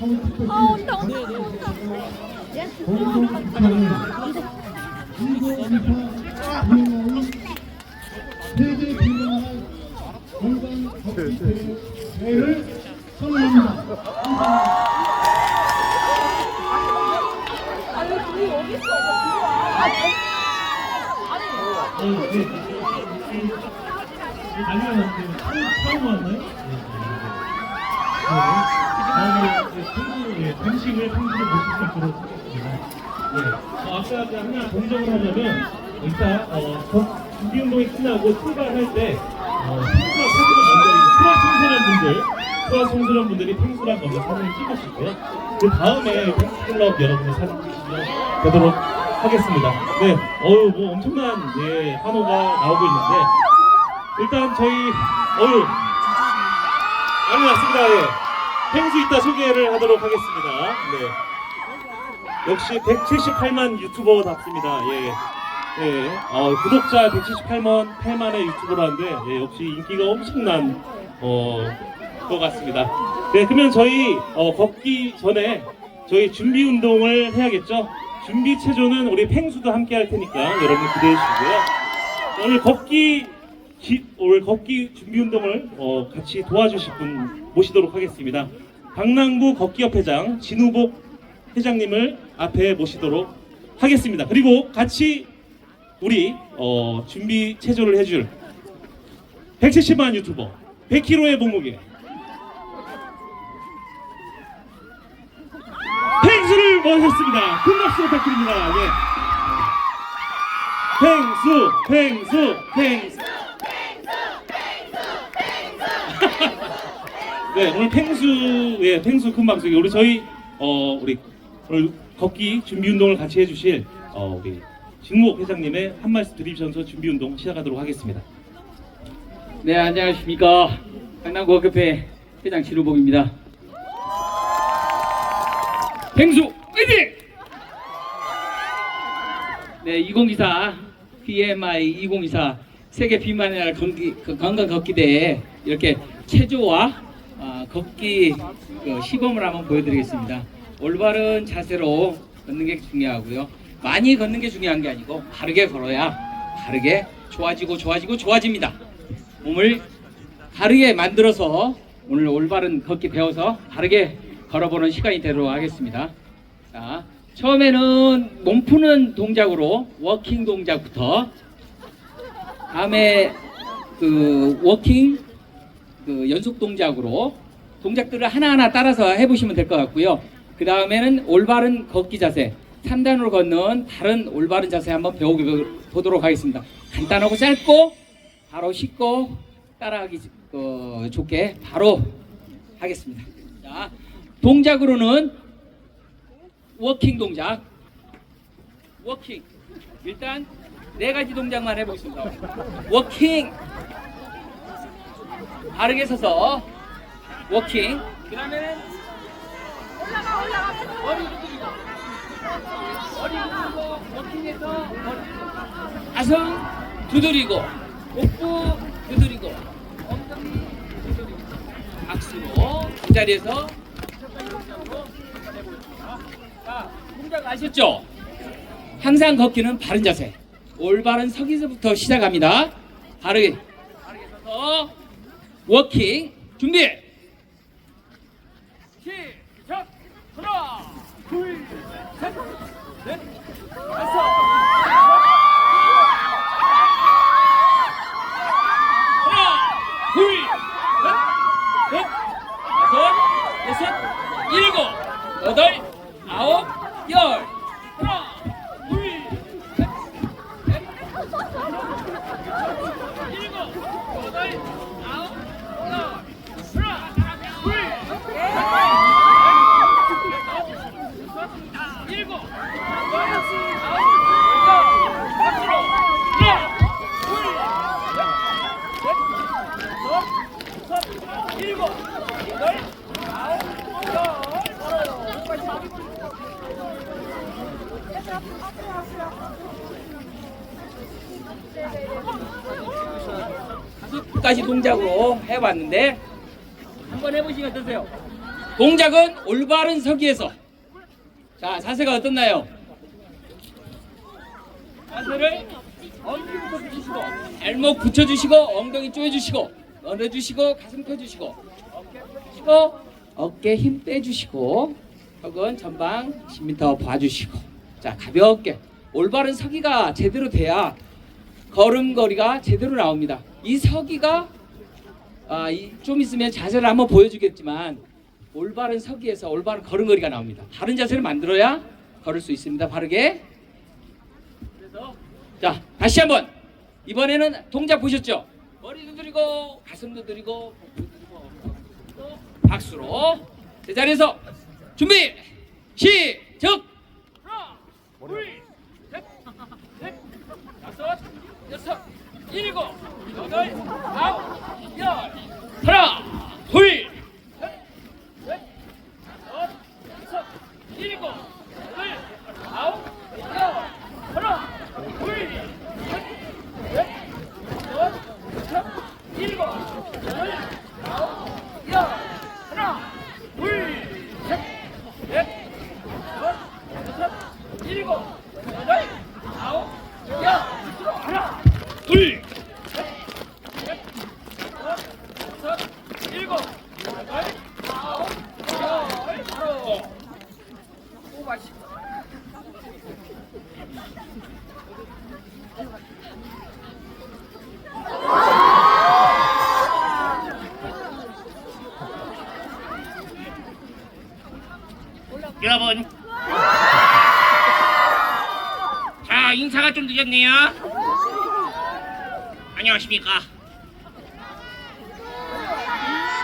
아 온다 온다 온다. 세계 비만할 건강 걷기 대회를 선언합니다. 아왜 둘이 여기 있어? 아, 아니 어, 네. 안녕하세요. 처음 왔나요? 네. 다음에 네, 펜싱을 펜싱을 보실 수 있도록 하겠습니다. 네. 어, 아까 하나 동정을 하자면 일단 어, 저 준비 운동이 끝나고 출발할 때 어, 펭수와 사진을 먼저 수화 청소년 분들 수화 청소년 분들이 펭수랑 먼저 사진을 찍으시고요. 그 다음에 펭수 클럽 여러분들 사진 찍으시면 되도록 하겠습니다. 네, 어유 뭐 엄청난 예, 환호가 나오고 있는데 일단 저희 어유 아니 맞습니다. 예. 펭수 이따 소개를 하도록 하겠습니다. 네. 역시 178만 유튜버답습니다. 예. 예. 어, 구독자 178만 8만의 유튜버라는데 예, 역시 인기가 엄청난 어, 것 같습니다. 네, 그러면 저희 어, 걷기 전에 저희 준비 운동을 해야겠죠. 준비 체조는 우리 팽수도 함께 할 테니까 여러분 기대해 주시고요. 오늘 걷기 기- 오늘 걷기 준비 운동을 어, 같이 도와주실 분 모시도록 하겠습니다. 강남구 걷기협회장 진우복 회장님을 앞에 모시도록 하겠습니다. 그리고 같이 우리 어, 준비 체조를 해줄 170만 유튜버 100kg의 몸무게 펭수를 모셨습니다. 큰 박수 부탁드립니다. 예. 펭수, 펭수, 펭수. 네, 오늘 펭수, 예, 펭수 큰 방송이 우리 저희 어 우리 오늘 걷기 준비 운동을 같이 해주실 어 우리 진목 회장님의 한 말씀 드리면서 준비 운동 시작하도록 하겠습니다. 네, 안녕하십니까. 강남구학협회 회장 진우복입니다. 펭수, 화이팅! 네, 2024, BMI 2024 세계 비만의 날 건기, 그 건강 걷기 대회 이렇게 체조와 아, 걷기 그 시범을 한번 보여드리겠습니다. 올바른 자세로 걷는 게 중요하고요. 많이 걷는 게 중요한 게 아니고 바르게 걸어야 바르게 좋아지고 좋아지고 좋아집니다. 몸을 바르게 만들어서 오늘 올바른 걷기 배워서 바르게 걸어보는 시간이 되도록 하겠습니다. 자, 처음에는 몸 푸는 동작으로 워킹 동작부터 다음에 그 워킹 그 연속 동작으로 동작들을 하나하나 따라서 해보시면 될 것 같고요. 그 다음에는 올바른 걷기 자세, 3단으로 걷는 다른 올바른 자세 한번 배워보도록 하겠습니다. 간단하고 짧고 바로 쉽고 따라하기 어, 좋게 바로 하겠습니다. 자, 동작으로는 워킹 동작, 워킹. 일단 네 가지 동작만 해보겠습니다. 워킹. 바르게 서서 워킹. 그다음에는 올라가 올라가. 머리 두드리고 머리 두드리고 워킹해서 가슴 두드리고 복부 두드리고 엉덩이 두드리고 박수로 그 자리에서 자 동작 아셨죠? 항상 걷기는 바른 자세 올바른 서기서부터 시작합니다 바르게 바르게 서서 워킹 준비. 시작. 하나 둘셋넷 다섯 하나 둘셋넷 다섯 여섯 일곱 여덟 아홉 열 하나 둘셋넷 일곱 여덟 아홉 열 하나 둘 일곱 일곱 여덟 아홉 다섯 가지 동작으로 해봤는데 한번 해보시면 어떠세요? 동작은 올바른 서기에서. 자, 자세가 어떻나요? 자세를 엉덩이부터 붙이시고, 발목 붙여주시고, 엉덩이 조여주시고, 넣어주시고, 가슴 펴주시고, 펴주시고, 어깨 힘 빼주시고, 턱은 전방 10m 봐주시고, 자, 가볍게. 올바른 서기가 제대로 돼야 걸음걸이가 제대로 나옵니다. 이 서기가 아, 이, 좀 있으면 자세를 한번 보여주겠지만 올바른 서기에서 올바른 걸음걸이가 나옵니다. 바른 자세를 만들어야 걸을 수 있습니다. 바르게. 자 다시 한번 이번에는 동작 보셨죠? 머리도 들이고 가슴도 들이고 박수로 제자리에서 준비 시작. 하나, 둘, 셋, 넷, 다섯, 여섯, 일곱, 여덟, 아홉, 열. 하나, 둘, 셋, 넷, 다섯, 여섯, 일곱, 여덟, 아홉, 열. 하나, 둘, 셋, 넷, 다섯, 여섯, 일곱, 여덟, 아홉, 열. 하나, 둘, 셋, 넷, 다섯, 여섯, 일곱, 여덟, 아홉, 열. 하나, 둘, 셋, 넷, 다섯, 여섯, 일곱, 여덟, 아홉, 열. 바로. 오, 맛있다. 여러분. 자 인사가 좀 늦었네요. 안녕하십니까.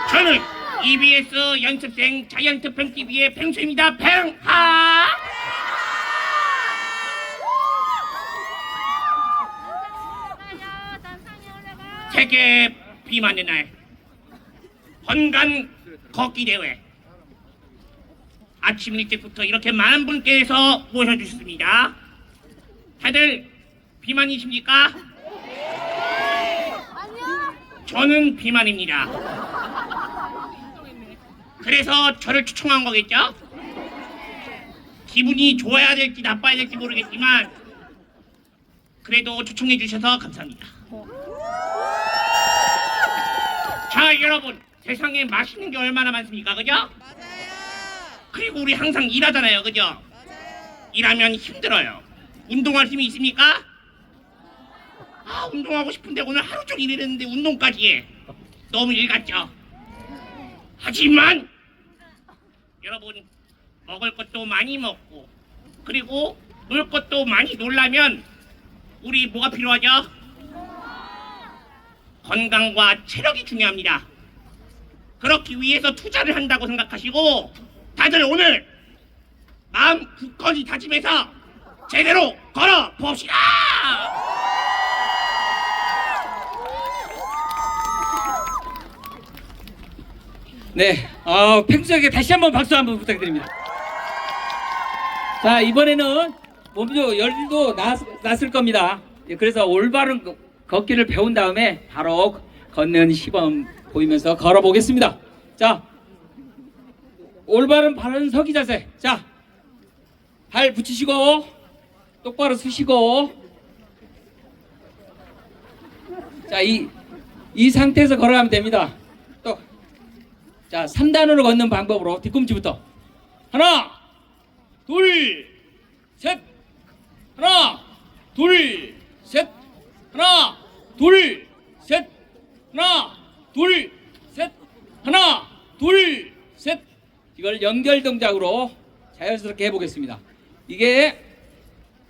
저는 EBS 연습생 자이언트 팽TV의 팽수입니다. 팽하! 세계 비만의 날. 헌간 걷기 대회 아침 일찍부터 이렇게 많은 분께서 모셔주셨습니다. 다들 비만이십니까? 저는 비만입니다. 그래서 저를 추천한 거겠죠? 기분이 좋아야 될지 나빠야 될지 모르겠지만 그래도 초청해 주셔서 감사합니다. 자 여러분 세상에 맛있는 게 얼마나 많습니까 그죠? 그리고 우리 항상 일하잖아요 그죠? 일하면 힘들어요 운동할 힘이 있습니까? 아 운동하고 싶은데 오늘 하루 종일 일했는데 운동까지 해 너무 일 같죠? 하지만 여러분 먹을 것도 많이 먹고 그리고 놀 것도 많이 놀라면 우리 뭐가 필요하죠? 건강과 체력이 중요합니다. 그렇기 위해서 투자를 한다고 생각하시고 다들 오늘 마음 굳건히 다짐해서 제대로 걸어 봅시다. 네, 어, 팽수에게 다시 한번 박수 한번 부탁드립니다. 자, 이번에는 몸도 열도 났, 났을 겁니다. 예, 그래서 올바른 거- 걷기를 배운 다음에 바로 걷는 시범 보이면서 걸어보겠습니다. 자, 올바른 바른 서기 자세. 자, 발 붙이시고 똑바로 서시고 자, 이, 이 상태에서 걸어가면 됩니다. 또 자, 3단으로 걷는 방법으로 뒤꿈치부터. 하나, 둘, 셋. 하나, 둘, 셋. 하나, 둘, 셋. 하나, 둘, 셋. 하나, 둘, 셋. 이걸 연결 동작으로 자연스럽게 해보겠습니다. 이게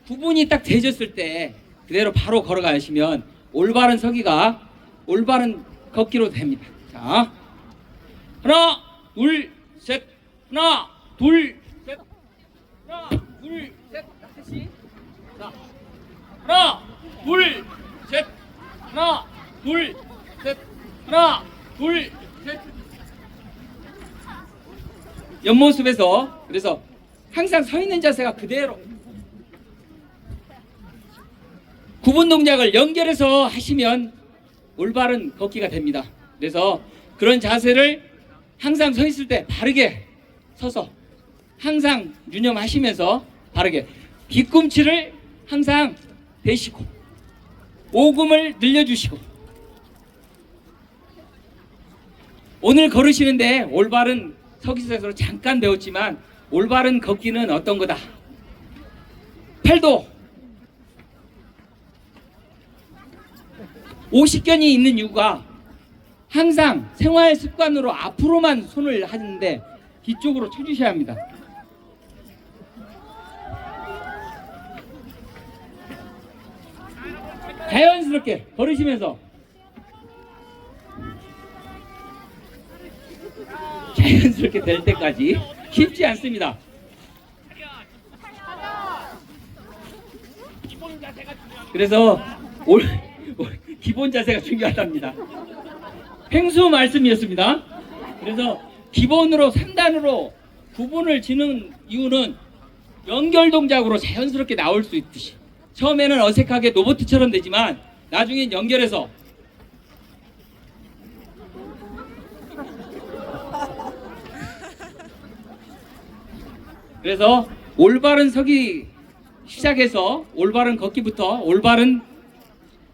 구분이 딱 되졌을 때 그대로 바로 걸어가시면 올바른 서기가 올바른 걷기로 됩니다. 자, 하나, 둘, 셋. 하나, 둘, 셋. 하나, 둘, 셋. 다시. 자, 하나, 둘, 셋. 하나, 둘, 셋. 하나, 둘, 셋. 옆모습에서 그래서 항상 서 있는 자세가 그대로 구분 동작을 연결해서 하시면 올바른 걷기가 됩니다. 그래서 그런 자세를 항상 서 있을 때 바르게 서서 항상 유념하시면서 바르게 뒤꿈치를 항상 대시고 오금을 늘려주시고 오늘 걸으시는데 올바른 서기서에서 잠깐 배웠지만 올바른 걷기는 어떤 거다 팔도 50견이 있는 이유가 항상 생활 습관으로 앞으로만 손을 하는데 뒤쪽으로 쳐주셔야 합니다. 자연스럽게 걸으시면서 자연스럽게 될 때까지 쉽지 않습니다. 그래서 올, 올- 기본 자세가 중요하답니다. 횡수 말씀이었습니다. 그래서 기본으로 3단으로 구분을 지는 이유는 연결 동작으로 자연스럽게 나올 수 있듯이 처음에는 어색하게 로봇처럼 되지만 나중엔 연결해서 그래서 올바른 서기 시작해서 올바른 걷기부터 올바른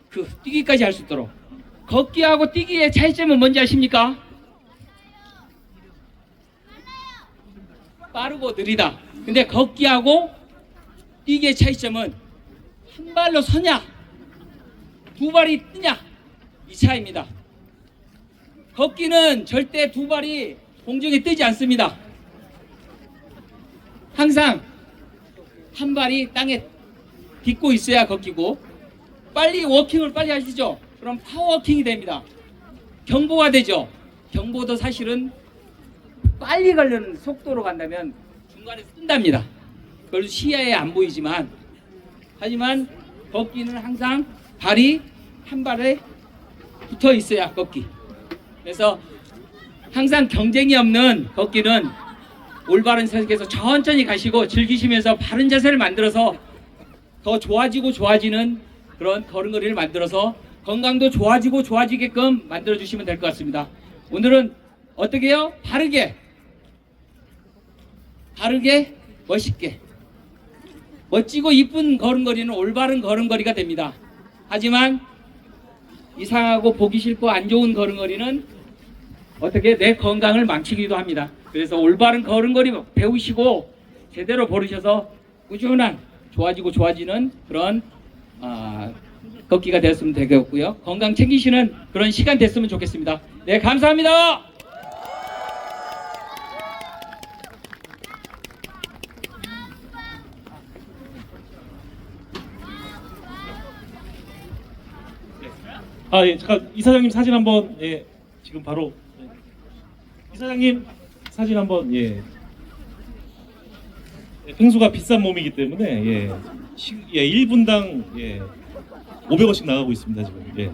그 뛰기까지 할 수 있도록 걷기하고 뛰기의 차이점은 뭔지 아십니까? 빠르고 느리다. 근데 걷기하고 뛰기의 차이점은 한 발로 서냐, 두 발이 뛰냐 이 차이입니다. 걷기는 절대 두 발이 공중에 뜨지 않습니다. 항상 한 발이 땅에 딛고 있어야 걷기고 빨리 워킹을 빨리 하시죠. 그럼 파워워킹이 됩니다. 경보가 되죠. 경보도 사실은 빨리 가려는 속도로 간다면 중간에 뜬답니다. 그걸 시야에 안 보이지만 하지만 걷기는 항상 발이 한 발에 붙어 있어야 걷기. 그래서 항상 경쟁이 없는 걷기는 올바른 선택에서 천천히 가시고 즐기시면서 바른 자세를 만들어서 더 좋아지고 좋아지는 그런 걸음걸이를 만들어서 건강도 좋아지고 좋아지게끔 만들어 주시면 될 것 같습니다. 오늘은 어떻게 해요? 바르게 바르게 멋있게 멋지고 이쁜 걸음걸이는 올바른 걸음걸이가 됩니다. 하지만 이상하고 보기 싫고 안 좋은 걸음걸이는 어떻게 내 건강을 망치기도 합니다. 그래서 올바른 걸음걸이 배우시고 제대로 버르셔서 꾸준한 좋아지고 좋아지는 그런 아, 걷기가 되었으면 되겠고요. 건강 챙기시는 그런 시간 됐으면 좋겠습니다. 네, 감사합니다. 아, 예, 잠깐 이사장님 사진 한번 예, 지금 바로 예. 이사장님 사진 한번 예. 예, 펭수가 비싼 몸이기 때문에 예, 시, 예 1분당 예, 500원씩 나가고 있습니다 지금. 예.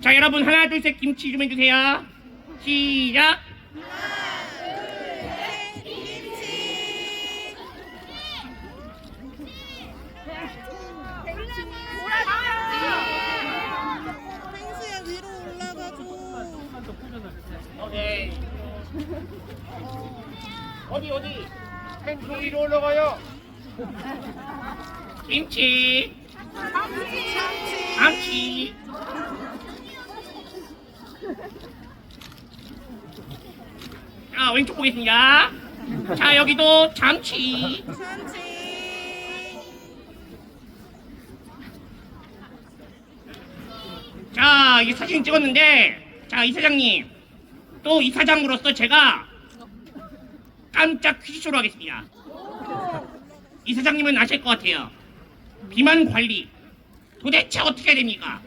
자 여러분 하나 둘 셋 김치 좀 해주세요. 시작. 펭수야 위로 올라가줘. 네. 어디 어디? 펭수 위로 올라가요. 김치. 참치. 자 왼쪽 보겠습니다. 자 여기도. 참치. 자, 이 사진 찍었는데, 자, 이사장님, 또 이사장으로서 제가 깜짝 퀴즈쇼를 하겠습니다. 이 사장님은 아실 것 같아요. 비만 관리, 도대체 어떻게 해야 됩니까?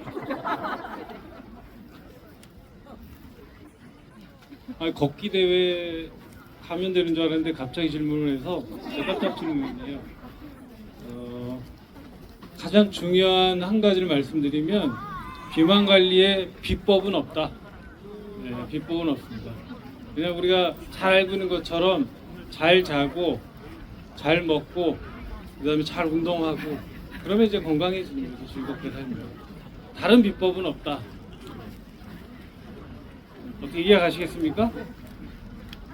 아, 걷기 대회 가면 되는 줄 알았는데 갑자기 질문을 해서 깜짝 질문이에요. 어, 가장 중요한 한 가지를 말씀드리면 비만 관리에 비법은 없다. 네, 비법은 없습니다. 그냥 우리가 잘 알고 있는 것처럼 잘 자고 잘 먹고 그다음에 잘 운동하고 그러면 이제 건강해지는 거죠 즐겁게 살면 다른 비법은 없다. 어떻게 이해가시겠습니까?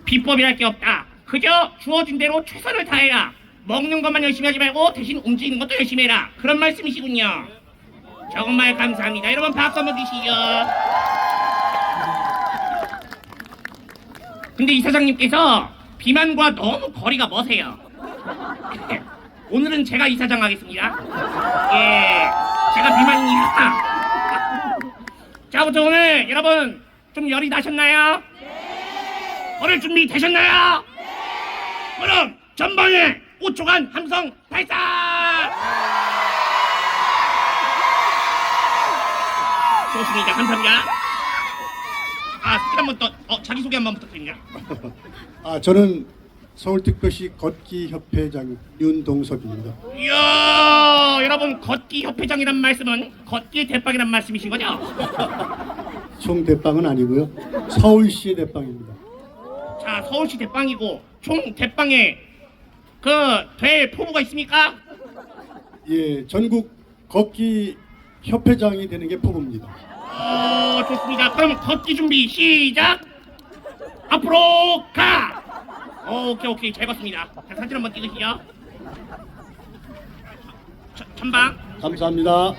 비법이랄 게 없다. 그저 주어진 대로 최선을 다해라. 먹는 것만 열심히 하지 말고 대신 움직이는 것도 열심히 해라. 그런 말씀이시군요. 정말 감사합니다. 여러분 박수 한번 주시죠. 근데 이 사장님께서 비만과 너무 거리가 머세요. 오늘은 제가 이사장 하겠습니다. 예, 제가 비만입니다. 자, 아무튼 오늘 여러분 좀 열이 나셨나요? 오늘 준비 되셨나요? 그럼 전방에 5초간 함성 발사! 좋습니다. 감사합니다. 아, 스킬 한번 더, 어, 자기 소개 한번 부탁드립니다. 아, 저는 서울특별시 걷기협회장 윤동섭입니다. 이야, 여러분, 걷기 협회장이란 말씀은 걷기 대빵이란 말씀이신 거죠? 총 대빵은 아니고요. 서울시의 대빵입니다. 자, 서울시 대빵이고, 총 대빵에 그, 될 포부가 있습니까? 예, 전국 걷기 협회장이 되는 게 포부입니다. 어, 좋습니다. 그럼 걷기 준비 시작. 앞으로 가. 어, 오케이 오케이 잘 봤습니다. 자, 사진 한번 찍으시죠. 저- 전방. 감사합니다. 어,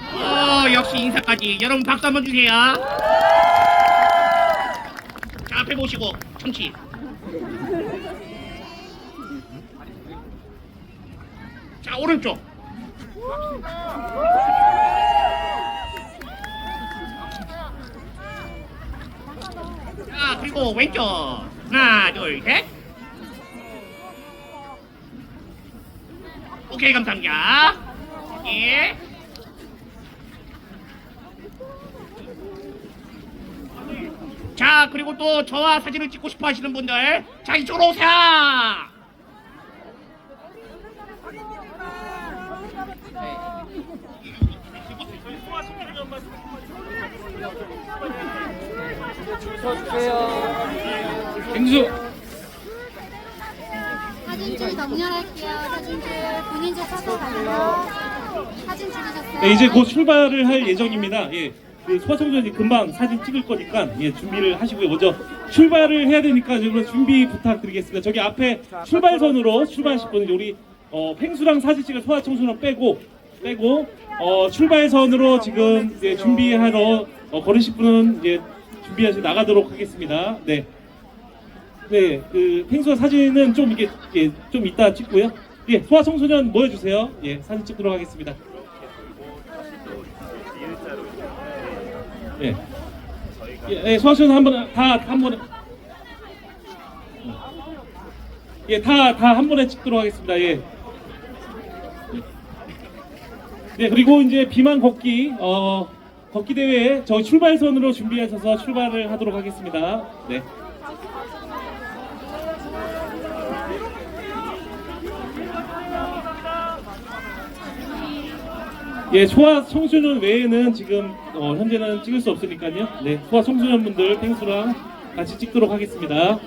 역시 인사까지. 여러분 박수 한번 주세요. 자, 앞에 보시고 청취. 자, 오른쪽. 자, 그리고 왼쪽. 하나, 둘, 셋. 오케이, 감사합니다. 예. 자, 그리고 또 저와 사진을 찍고 싶어 하시는 분들, 자, 이쪽으로 오세요! 빙수 사진줄 정렬할게요. 사진줄 본인줄 서서 가요. 사진 찍으셨어요? 네, 이제 곧 출발을 할 예정입니다. 예. 그 소아청소년이 금방 사진 찍을 거니까 예, 준비를 하시고요. 먼저 출발을 해야 되니까 여러분 준비 부탁드리겠습니다. 저기 앞에 출발선으로 출발하실 분은 우리 어, 펭수랑 사진 찍을 소아청소년 빼고 빼고 어, 출발선으로 지금 이제 준비하러 어, 걸으실 분은 이제 준비해서 나가도록 하겠습니다. 네. 네, 그 펭수와 사진은 좀 이게 예, 좀 이따 찍고요. 예, 소아 청소년 모여 주세요. 예, 사진 찍도록 하겠습니다. 예, 예, 예 소아 청소년 한번 다 한 번에 예, 다 다 한 번에 찍도록 하겠습니다. 예. 네, 그리고 이제 비만 걷기 어 걷기 대회 저 출발선으로 준비하셔서 출발을 하도록 하겠습니다. 네. 예, 소아 청소년 외에는 지금 어, 현재는 찍을 수 없으니까요. 네, 소아 청소년분들 펭수랑 같이 찍도록 하겠습니다.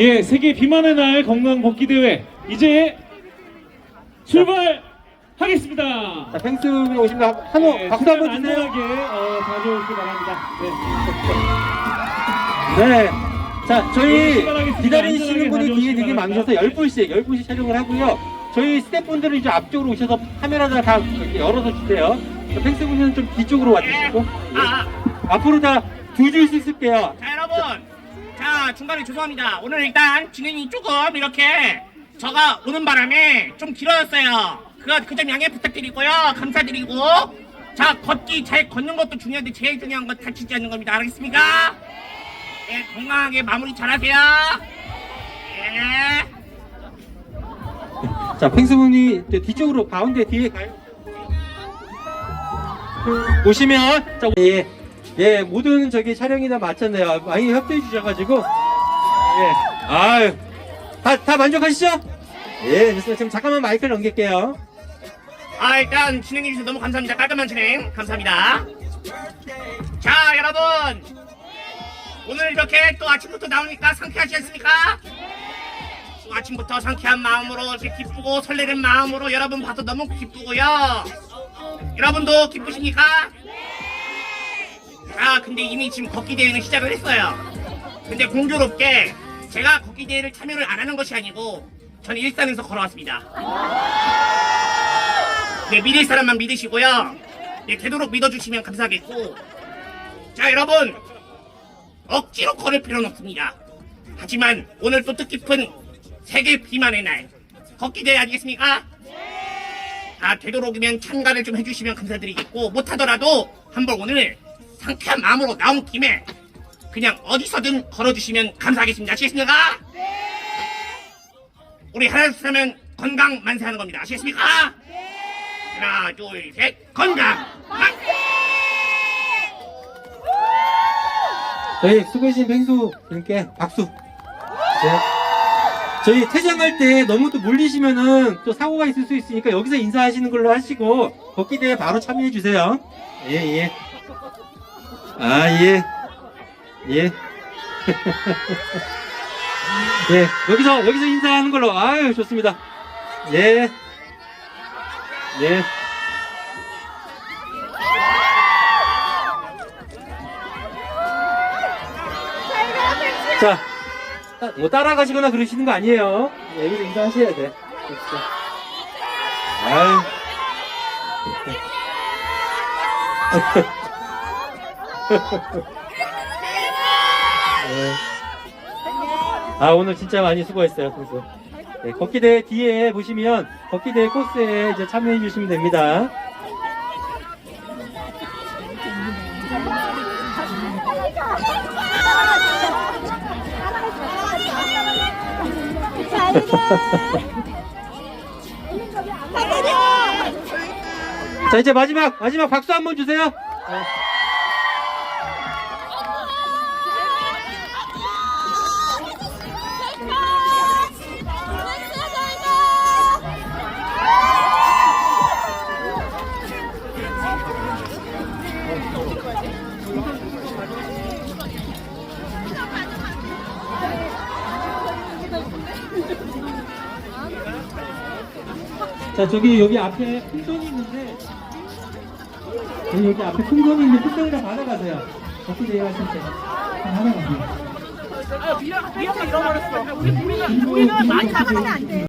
예, 세계 비만의 날 건강 걷기 대회. 이제 출발 하겠습니다. 자, 펭수님 오십니다. 한호 네, 박수 한번 시간 주세요. 안전하게 어, 다녀오시기 바랍니다. 네. 네. 자, 네, 저희 출발하겠습니다. 기다리시는 안전하게 분이 뒤에 다녀오시기 되게 바랍니다. 많으셔서 10분씩, 10분씩 촬영을 하고요. 저희 스태프분들은 이제 앞쪽으로 오셔서 카메라를 다 이렇게 열어서 주세요. 자, 펭수분은 좀 뒤쪽으로 와주시고. 아, 앞으로 다 두 줄씩 쓸게요. 자 여러분 자 중간에 죄송합니다 오늘 일단 진행이 조금 이렇게 저가 오는 바람에 좀 길어졌어요 그, 그 점 양해 부탁드리고요 감사드리고 자 걷기 잘 걷는 것도 중요한데 제일 중요한 건 다치지 않는 겁니다 알겠습니까? 예 건강하게 마무리 잘 하세요 예 자, 펭수분이 뒤쪽으로 가운데 뒤에 가요. 오시면 자, 예, 예, 모든 저기 촬영이 다 마쳤네요. 많이 협조해 주셔가지고 예, 아유, 다, 다 만족하시죠? 예, 됐습니다. 지금 잠깐만 마이크를 넘길게요. 아 일단 진행해주셔서 너무 감사합니다 깔끔한 진행 감사합니다 자 여러분 오늘 이렇게 또 아침부터 나오니까 상쾌하지 않습니까? 또 아침부터 상쾌한 마음으로 이렇게 기쁘고 설레는 마음으로 여러분 봐서 너무 기쁘고요 여러분도 기쁘십니까? 자 근데 이미 지금 걷기 대회는 시작을 했어요 근데 공교롭게 제가 걷기 대회를 참여를 안 하는 것이 아니고 저는 일산에서 걸어왔습니다 네, 믿을 사람만 믿으시고요. 네, 되도록 믿어주시면 감사하겠고. 자, 여러분. 억지로 걸을 필요는 없습니다. 하지만 오늘 또 뜻깊은 세계 비만의 날. 걷기 대회 아니겠습니까? 아, 되도록이면 참가를 좀 해주시면 감사드리겠고, 못하더라도 한번 오늘 상쾌한 마음으로 나온 김에 그냥 어디서든 걸어주시면 감사하겠습니다. 아시겠습니까? 우리 하나 둘 하면 건강 만세하는 겁니다. 아시겠습니까? 하나, 둘, 셋, 건강! 만세! 저희 수고해주신 펭수님께 박수. 네. 저희 퇴장할 때 너무 또 몰리시면은 또 사고가 있을 수 있으니까 여기서 인사하시는 걸로 하시고 걷기 대회 바로 참여해 주세요. 예, 예. 아, 예. 예. 예, 여기서, 여기서 인사하는 걸로. 아유, 좋습니다. 예. 예. 자, 따- 뭐 따라가시거나 그러시는 거 아니에요. 예, 여기서 인사하셔야 돼. 아유. 네. 아, 오늘 진짜 많이 수고했어요, 그래서. 네, 걷기대 뒤에 보시면 걷기대 코스에 이제 참여해 주시면 됩니다. 자, 이제 마지막, 마지막 박수 한번 주세요. 네. 자, 저기 여기 앞에 큰 돈이 있는데 여기, 여기 앞에 큰 돈이 있는데 큰 돈이나 받아가세요. 어떻게 대화하실 때 하나 가세요. 미안해 잃어버렸어. 우리 우리는 우리는 많이 나가면 안 돼.